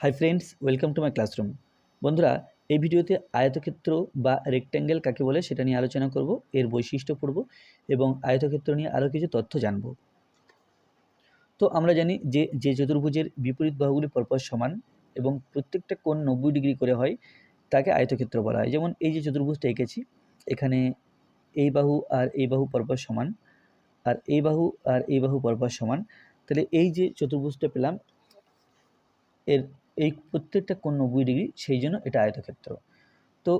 Hi friends welcome to my classroom বন্ধুরা, এই ভিডিওতে আয়তক্ষেত্র বা রেক্ট্যাঙ্গেল কাকে বলে সেটা নিয়ে আলোচনা করব, এর বৈশিষ্ট্য পড়ব এবং আয়তক্ষেত্র নিয়ে আরও কিছু তথ্য জানব। তো আমরা জানি যে যে চতুর্ভুজের বিপরীত বাহুগুলি পরপর সমান এবং প্রত্যেকটা কোণ নব্বই ডিগ্রি করে হয়, তাকে আয়তক্ষেত্র বলা হয়। যেমন এই যে চতুর্ভুজটা এঁকেছি, এখানে এই বাহু আর এই বাহু পরপর সমান, আর এই বাহু আর এই বাহু পরপর সমান। তাহলে এই যে চতুর্ভুজটা পেলাম, এর এই প্রত্যেকটা কোণ নব্বই ডিগ্রি, সেই জন্য এটা আয়তক্ষেত্র। তো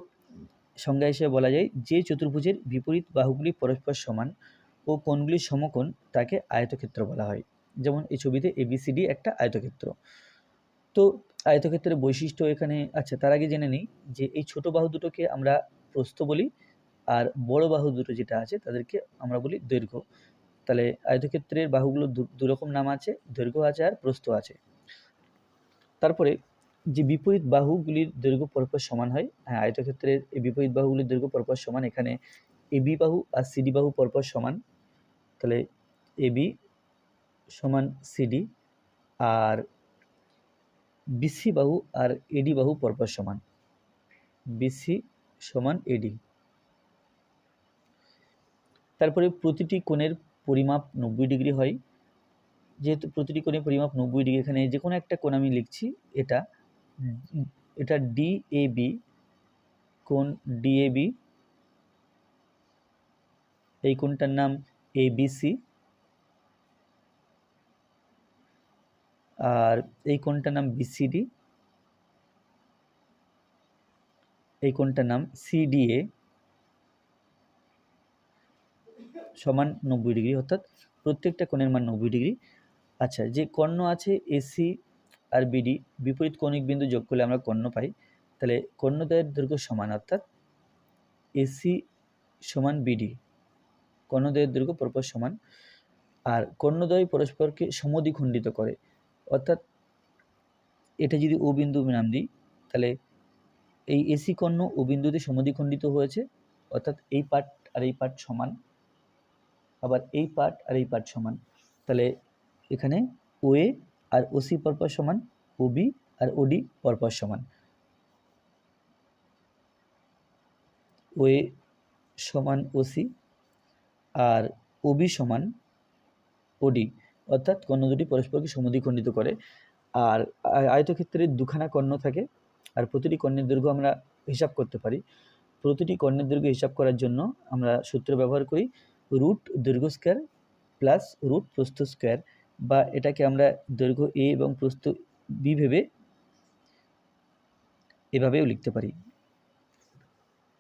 সংজ্ঞা হিসেবে বলা যায়, যে চতুর্ভুজের বিপরীত বাহুগুলি পরস্পর সমান ও কোণগুলি সমকোণ, তাকে আয়তক্ষেত্র বলা হয়। যেমন এই ছবিতে এবিসিডি একটা আয়তক্ষেত্র। তো আয়তক্ষেত্রের বৈশিষ্ট্য এখানে আচ্ছা তার আগে জেনে নিই যে এই ছোট বাহু দুটোকে আমরা প্রস্থ বলি আর বড় বাহু দুটো যেটা আছে তাদেরকে আমরা বলি দৈর্ঘ্য। তাহলে আয়তক্ষেত্রের বাহুগুলো দু রকম নাম আছে, দৈর্ঘ্য আছে আর প্রস্থ আছে। তারপরে যে বিপরীত বাহুগুলির দৈর্ঘ্য পরপর সমান হয় হ্যাঁ আয়তক্ষেত্রের এই বিপরীত বাহুগুলির দৈর্ঘ্য পরপর সমান, এখানে এবি বাহু আর সিডি বাহু পরপর সমান। তাহলে এবি সমান সিডি আর বিসি বাহু আর এডি বাহু পরপর সমান। বিসি সমান এডি তারপরে প্রতিটি কোণের পরিমাপ নব্বই ডিগ্রি হয়। যেহেতু প্রতিটি কোণের পরিমাপ নব্বই ডিগ্রি, এখানে যে কোনো একটা কোণ আমি লিখছি, এটা এটা ডিএবি কোণ ডিএবি এই কোণটার নাম এ এবিসি আর এই কোণটার নাম বিসিডি এই কোণটার নাম সিডিএ সমান নব্বই ডিগ্রি, অর্থাৎ প্রত্যেকটা কোণের মান নব্বই ডিগ্রি। আচ্ছা যে কর্ণ আছে এসি আর বিডি বিপরীত কৌণিক বিন্দু যোগ করলে আমরা কর্ণ পাই। তাহলে কর্ণদ্বয়ের দৈর্ঘ্য সমান, অর্থাৎ এসি সমান বিডি কর্ণদ্বয়ের দৈর্ঘ্য পরপর সমান। আর কর্ণদ্বয় পরস্পরকে সমদ্বিখণ্ডিত করে, অর্থাৎ এটা যদি ও বিন্দু নাম দিই, তাহলে এই এসি কর্ণ ও বিন্দুতে সমদ্বিখণ্ডিত হয়েছে, অর্থাৎ এই পার্ট আর এই পার্ট সমান, আবার এই পার্ট আর এই পার্ট সমান। তাহলে এখানে ওএ আর ওসি পরপর সমান, ওবি আর ওডি পরপর সমান। ওএ সমান ওসি আর ওবি সমান ওডি। অর্থাৎ কর্ণ দুটি পরস্পরকে সমদ্বিখণ্ডিত করে। আর আয়তক্ষেত্রের দুখানা কর্ণ থাকে আর প্রতিটি কর্ণের দৈর্ঘ্য আমরা হিসাব করতে পারি। প্রতিটি কর্ণের দৈর্ঘ্য হিসাব করার জন্য আমরা সূত্র ব্যবহার করি রুট দৈর্ঘ্য স্কোয়ার প্লাস রুট প্রস্থ স্কোয়ার বা এটাকে আমরা দৈর্ঘ্য এ এবং প্রস্থ বি ভেবে এভাবেও লিখতে পারি।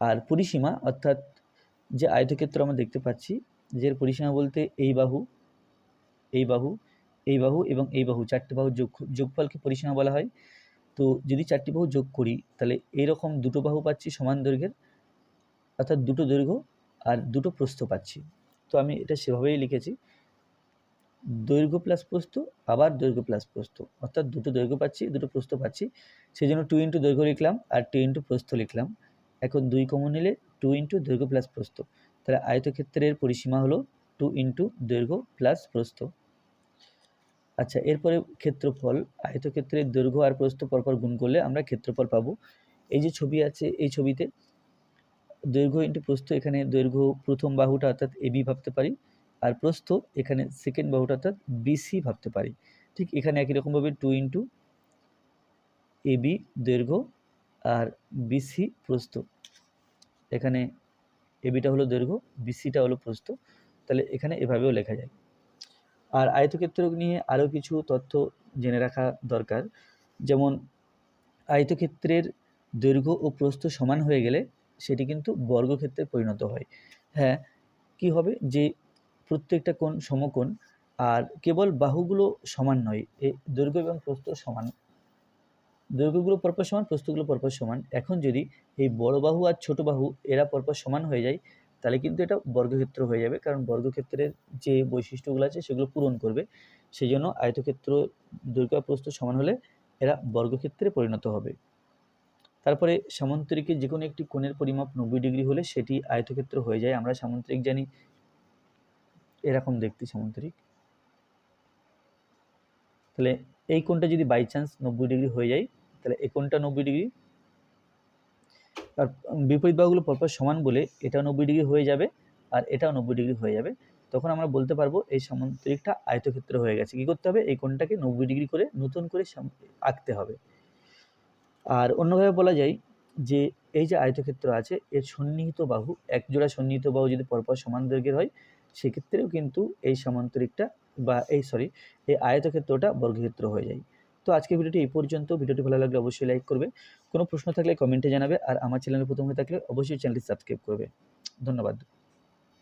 আর পরিসীমা, অর্থাৎ যে আয়তক্ষেত্র আমরা দেখতে পাচ্ছি যে পরিসীমা বলতে এই বাহু এই বাহু এই বাহু এবং এই বাহু, চারটি বাহু যোগ, যোগফলকে পরিসীমা বলা হয়। তো যদি চারটি বাহু যোগ করি, তাহলে এইরকম দুটো বাহু পাচ্ছি সমান দৈর্ঘ্যের, অর্থাৎ দুটো দৈর্ঘ্য আর দুটো প্রস্থ পাচ্ছি। তো আমি এটা সেভাবেই লিখেছি। দৈর্ঘ্য প্লাস প্রস্থ, আবার দৈর্ঘ্য প্লাস প্রস্থ। অর্থাৎ দুটো দৈর্ঘ্য পাচ্ছি, দুটো প্রস্থ পাচ্ছি। সেই জন্য টু ইন্টু দৈর্ঘ্য লিখলাম আর টু ইন্টু প্রস্থ লিখলাম। এখন দুই কমন নিলে টু ইন্টু দৈর্ঘ্য প্লাস প্রস্থ। তাহলে আয়তক্ষেত্রের পরিসীমা হলো টু ইন্টু দৈর্ঘ্য প্লাস প্রস্থ। আচ্ছা এরপরে ক্ষেত্রফল। আয়তক্ষেত্রের দৈর্ঘ্য আর প্রস্থ পরপর গুণ করলে আমরা ক্ষেত্রফল পাবো। এই যে ছবি আছে, এই ছবিতে দৈর্ঘ্য ইন্টু প্রস্থ, এখানে দৈর্ঘ্য প্রথম বাহুটা অর্থাৎ এবি ভাবতে পারি। আর প্রস্থ এখানে সেকেন্ড বাহুটা অর্থাৎ বিসি ভাবতে পারি। ঠিক এখানে একই রকমভাবে টু ইন্টু এবি দৈর্ঘ্য আর বিসি প্রস্থ। এখানে এবিটা হলো দৈর্ঘ্য বিসিটা হলো প্রস্থ। তাহলে এখানে এভাবেও লেখা যায়। আর আয়তক্ষেত্র নিয়ে আরও কিছু তথ্য জেনে রাখা দরকার। যেমন আয়তক্ষেত্রের দৈর্ঘ্য ও প্রস্থ সমান হয়ে গেলে সেটি কিন্তু বর্গক্ষেত্রে পরিণত হয়। হ্যাঁ কি হবে? যে প্রত্যেকটা কোণ সমকোণ, আর কেবল বাহুগুলো সমান নয়, এ দৈর্ঘ্য এবং প্রস্থ সমান। দৈর্ঘ্যগুলো পরপর সমান, প্রস্থগুলো পরপর সমান। এখন যদি এই বড় বাহু আর ছোট বাহু এরা পরপর সমান হয়ে যায়, তাহলে কিন্তু এটা বর্গক্ষেত্র হয়ে যাবে, কারণ বর্গক্ষেত্রের যে বৈশিষ্ট্যগুলো আছে সেগুলো পূরণ করবে। সেই জন্য আয়তক্ষেত্র দৈর্ঘ্য প্রস্থ সমান হলে এরা বর্গক্ষেত্রে পরিণত হবে। তারপরে সামন্তরিকের যে কোনো একটি কোণের পরিমাপ নব্বই ডিগ্রি হলে সেটি আয়তক্ষেত্র হয়ে যায়। আমরা সামন্তরিক জানি এরকম দেখতে সামন্তরিক তাহলে এই কোণটা যদি বাই চান্স নব্বই ডিগ্রি হয়ে যায়, তাহলে এই কোণটা নব্বই ডিগ্রি। আর বিপরীত বাহুগুলো পরপর সমান বলে এটাও নব্বই ডিগ্রি হয়ে যাবে আর এটাও নব্বই ডিগ্রি হয়ে যাবে। তখন আমরা বলতে পারব এই সামান্তরিকটা আয়তক্ষেত্র হয়ে গেছে। কী করতে হবে? এই কোণটাকে নব্বই ডিগ্রি করে নতুন করে আঁকতে হবে। আর অন্যভাবে বলা যায় যে এই যে আয়তক্ষেত্র আছে, এর সন্নিহিত বাহু এক জোড়া সন্নিহিত বাহু যদি পরপর সমান দৈর্ঘ্যের হয় সেক্ষেত্রেও কিন্তু এই সমান্তরিকটা বা এই সরি এই আয়তক্ষেত্রটা বর্গক্ষেত্র হয়ে যায়। তো আজকে ভিডিওটি এই পর্যন্ত। ভিডিওটি ভালো লাগলে অবশ্যই লাইক করবে। কোনো প্রশ্ন থাকলে কমেন্টে জানাবে। আর আমার চ্যানেলে প্রথম হয়ে থাকলে অবশ্যই চ্যানেলটি সাবস্ক্রাইব করবে। ধন্যবাদ।